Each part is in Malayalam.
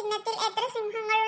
ചിഹ്നത്തിൽ എത്ര സിംഹങ്ങൾ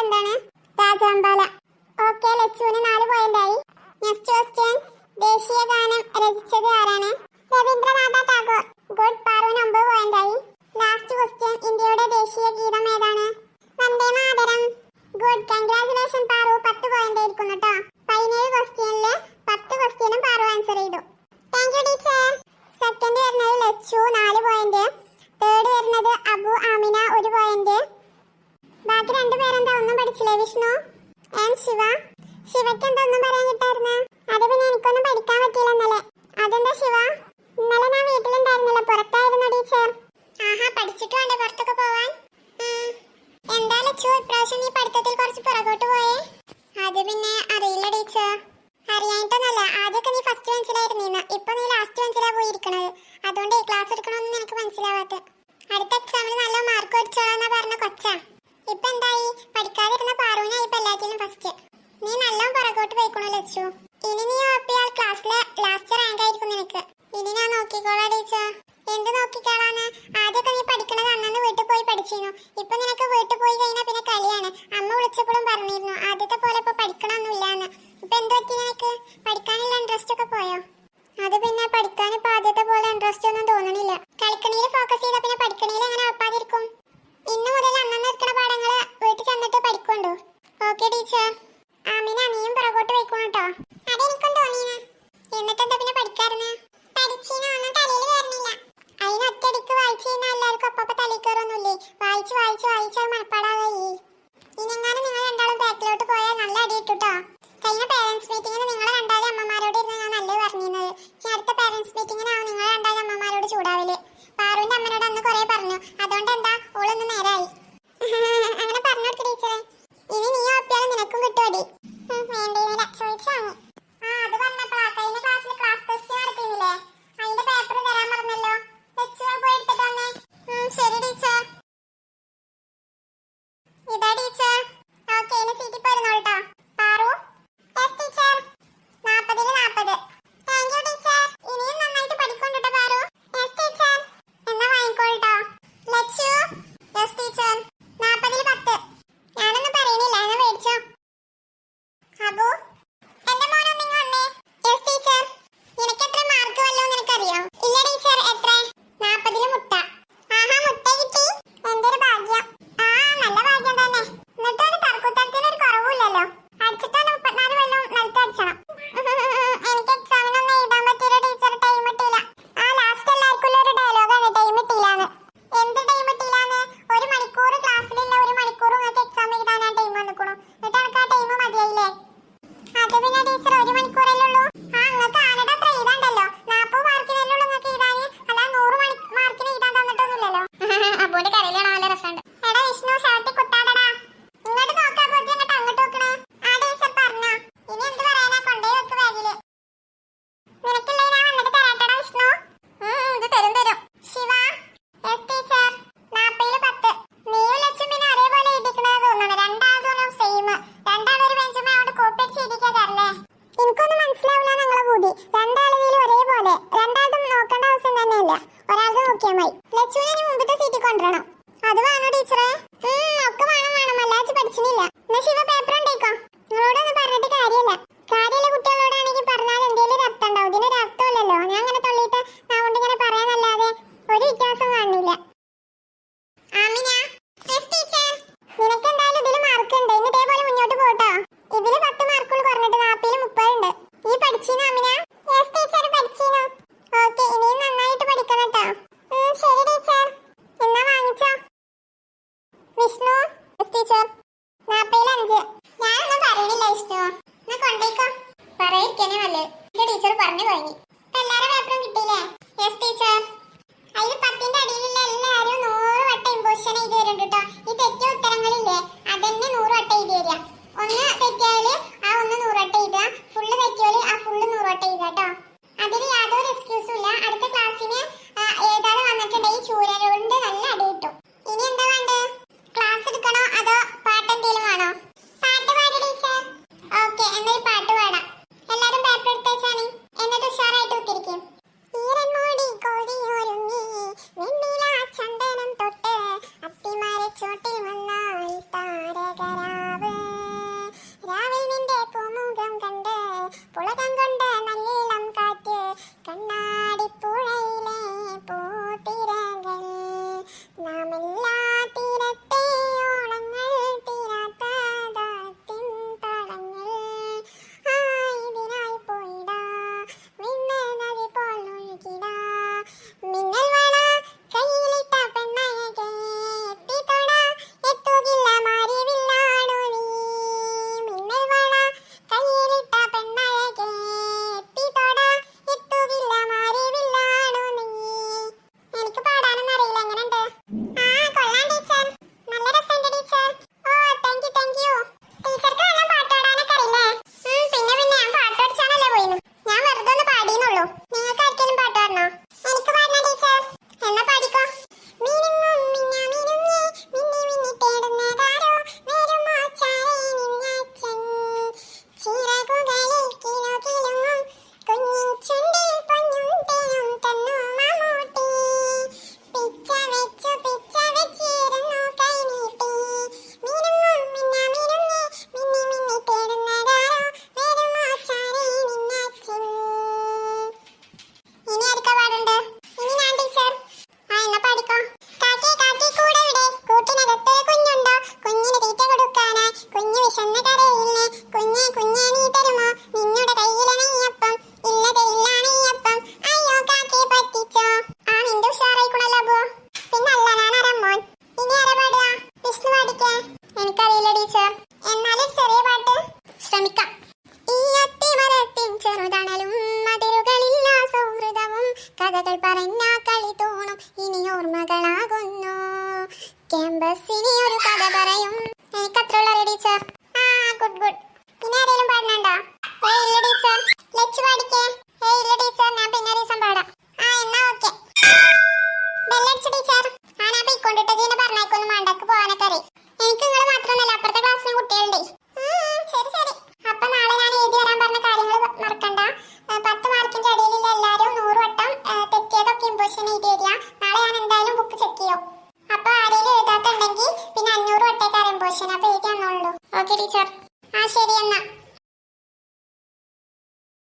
എന്താണ് രാജാമ്പാല ഓക്കെ ലച്ചുവിന് നാല് പോയിന്റ് ആയി. നെക്സ്റ്റ് ക്വസ്റ്റ്യൻ ദേശീയ ഗാനം രചിച്ചത് ആരാണ്? രവീന്ദ്രനാഥ ടാഗോർ. ഗുഡ് പാറുവിന് ഒമ്പത് പോയിന്റ് ആയി. ലാസ്റ്റ് ക്വസ്റ്റ്യൻ ഇന്ത്യയുടെ ദേശീയ ഗീതം ഏതാണ്? Vande Mataram. Good congratulation Paru. പത്ത് പോയിന്റ് ആയിരിക്കുന്നു കേട്ടോ പതിനേഴ് ക്വസ്റ്റ്യൻ ചെയ്യുന്നു ഇപ്പൊ നിനക്ക് വീട്ടിൽ പോയി കഴിഞ്ഞാൽ പിന്നെ കളിയാണ്. അമ്മ വിളിച്ചപ്പോഴും പറഞ്ഞിരുന്നു ആദ്യത്തെ പോലെ ഇപ്പൊ പഠിക്കണമൊന്നുമില്ലാന്ന് ഇപ്പൊ എന്ത് പറ്റി നിനക്ക്? പഠിക്കാനുള്ള ഇൻട്രസ്റ്റ് ഒക്കെ പോയോ? അത് പിന്നെ പഠിക്കാൻ ഇപ്പൊ ആദ്യത്തെ പോലെ ഇൻട്രസ്റ്റ് ഒന്നും തോന്നണില്ല. കളിക്കണേൽ ഫോക്കസ് ചെയ്താൽ പിന്നെ പഠിക്കണേലും എങ്ങനെ ഉറപ്പാതിരിക്കും? mandated at